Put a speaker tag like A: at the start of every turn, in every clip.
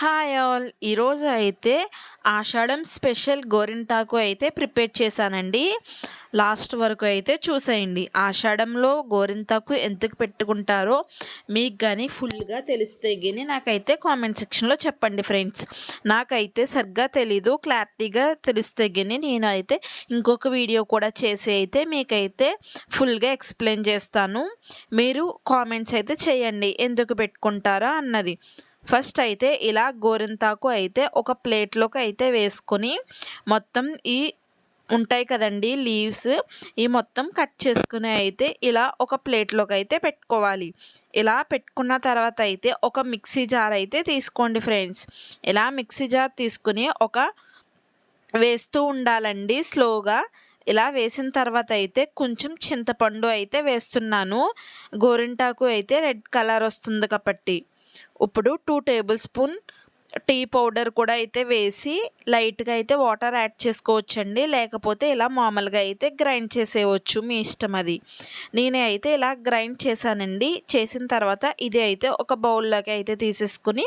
A: Hi all. ఈరోజు అయితే ఆషాఢం special గోరింటాకు అయితే ప్రిపేర్ చేశానండి. లాస్ట్ వరకు అయితే చూసేయండి. ఆషాఢంలో గోరింటాకు ఎందుకు పెట్టుకుంటారో మీకు కానీ ఫుల్గా తెలిస్తే కానీ నాకైతే కామెంట్ సెక్షన్లో చెప్పండి ఫ్రెండ్స్. నాకైతే సరిగ్గా తెలీదు. క్లారిటీగా తెలిస్తే కానీ నేనైతే ఇంకొక వీడియో కూడా చేసి అయితే మీకైతే ఫుల్గా ఎక్స్ప్లెయిన్ చేస్తాను. మీరు కామెంట్స్ అయితే చేయండి. ఎందుకు పెట్టుకుంటారా అన్నది. ఫస్ట్ అయితే ఇలా గోరింతాకు అయితే ఒక ప్లేట్లోకి అయితే వేసుకొని మొత్తం ఈ ఉంటాయి కదండి లీవ్స్ ఈ మొత్తం కట్ చేసుకుని అయితే ఇలా ఒక ప్లేట్లోకి అయితే పెట్టుకోవాలి. ఇలా పెట్టుకున్న తర్వాత అయితే ఒక మిక్సీ జార్ అయితే తీసుకోండి ఫ్రెండ్స్. ఇలా మిక్సీ జార్ తీసుకుని ఒక వేస్తూ ఉండాలండి స్లోగా. ఇలా వేసిన తర్వాత అయితే కొంచెం చింతపండు అయితే వేస్తున్నాను. గోరింటాకు అయితే రెడ్ కలర్ వస్తుంది కాబట్టి. ఇప్పుడు two tablespoon tea powder కూడా అయితే వేసి లైట్గా అయితే వాటర్ యాడ్ చేసుకోవచ్చండి. లేకపోతే ఇలా మామూలుగా అయితే గ్రైండ్ చేసేయవచ్చు మీ ఇష్టం అది. నేనే అయితే ఇలా గ్రైండ్ చేశానండి. చేసిన తర్వాత ఇది అయితే ఒక బౌల్లోకి అయితే తీసేసుకుని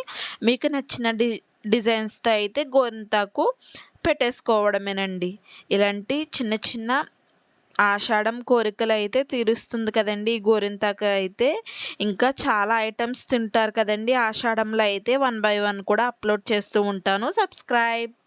A: మీకు నచ్చిన డి డిజైన్స్తో అయితే గోరింతాకు పెట్టేసుకోవడమేనండి. ఇలాంటి చిన్న చిన్న ఆషాఢం కోరికలు అయితే తీరుస్తుంది కదండి. గోరింతాకు అయితే ఇంకా చాలా ఐటమ్స్ తింటారు కదండి. ఆషాఢంలో అయితే వన్ బై వన్ కూడా అప్లోడ్ చేస్తూ ఉంటాను. సబ్స్క్రైబ్.